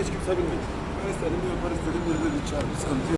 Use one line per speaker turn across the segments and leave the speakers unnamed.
hiç kimse bilmiyor. Ben istedim yaparız dedim, bir bir çağırır. Sıkıntı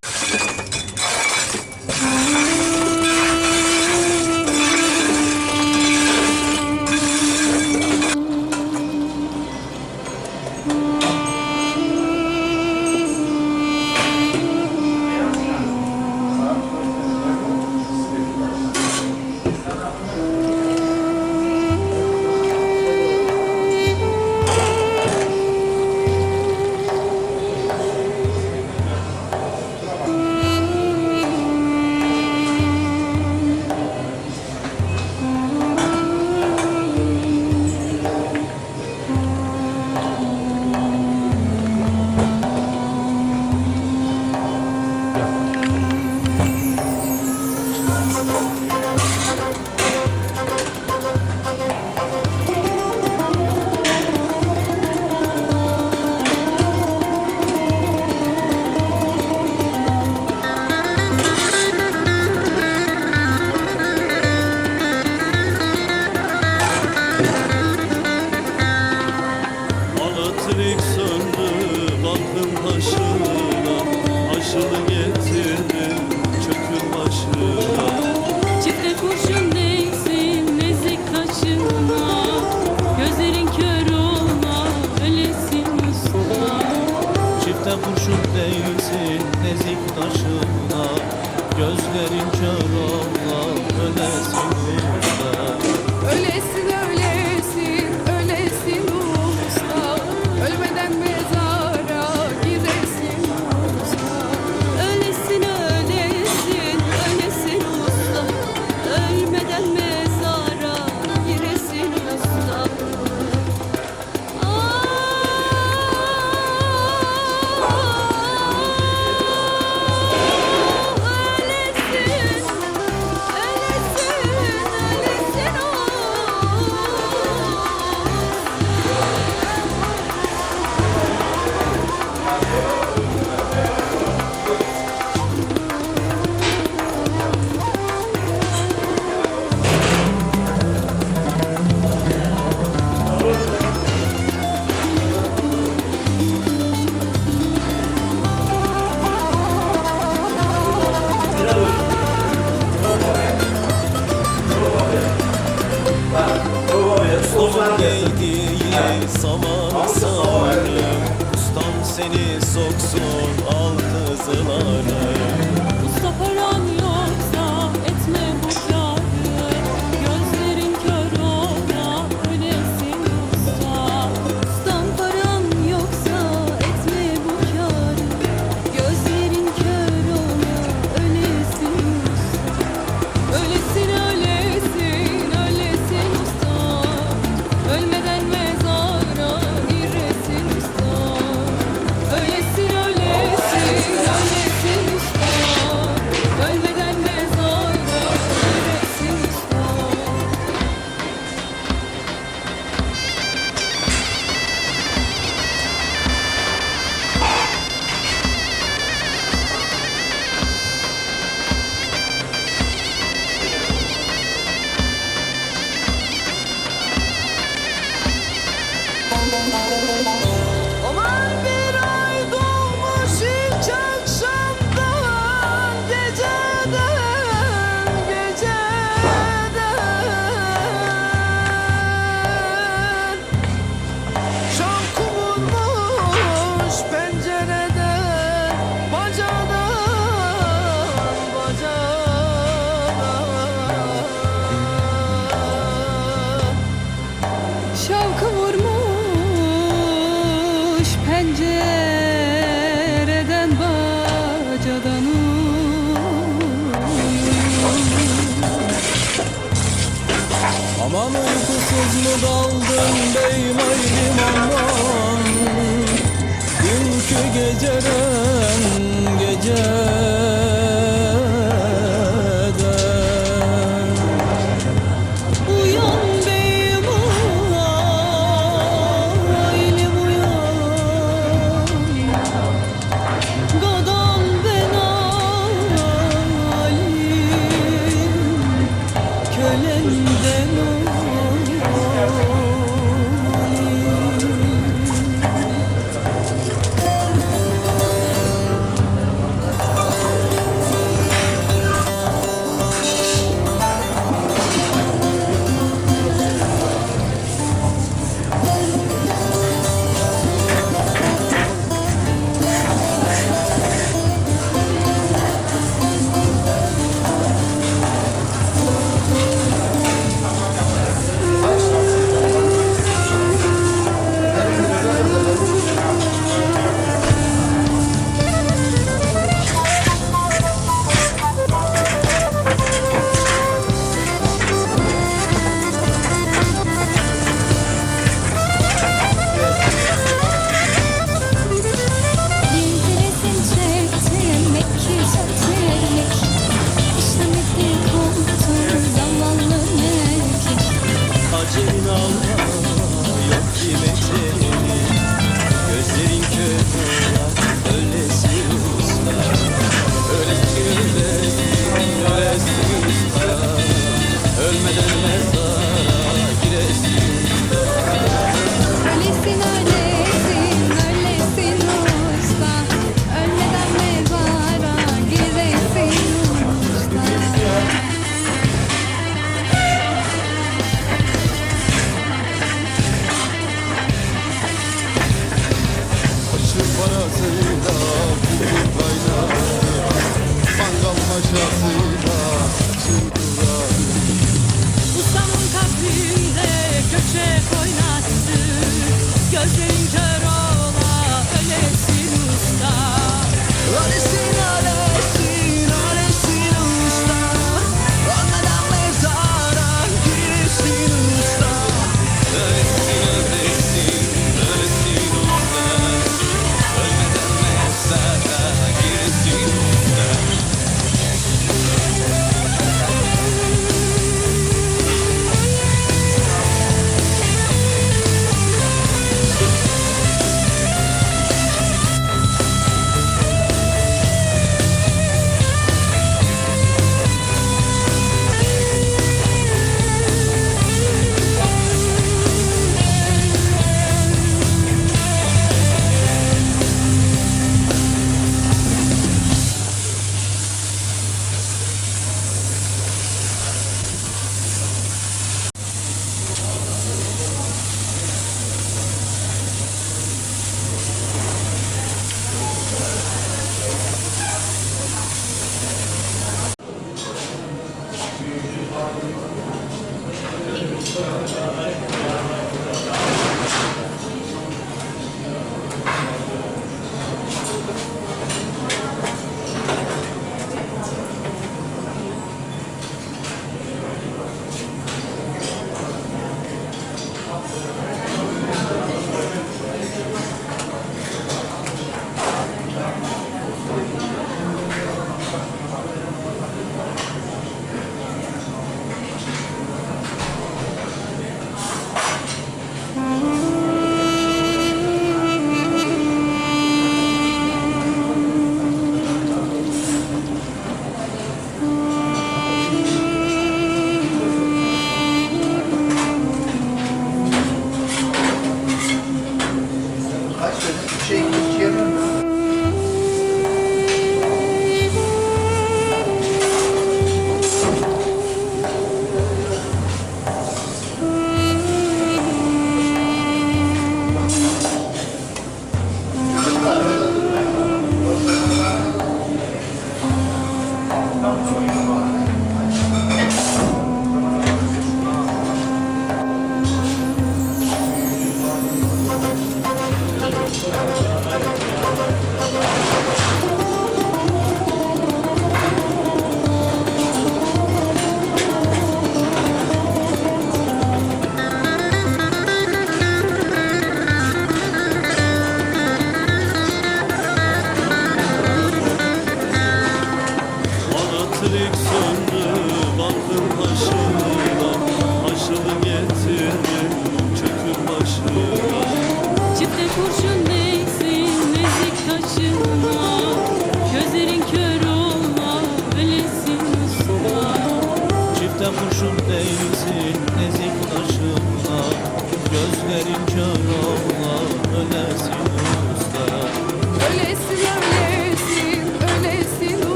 Saman sardı Ustam seni soksun.
Aman
uykusuz mu daldın beymaylim aman? Dünkü geceden
gece başlasın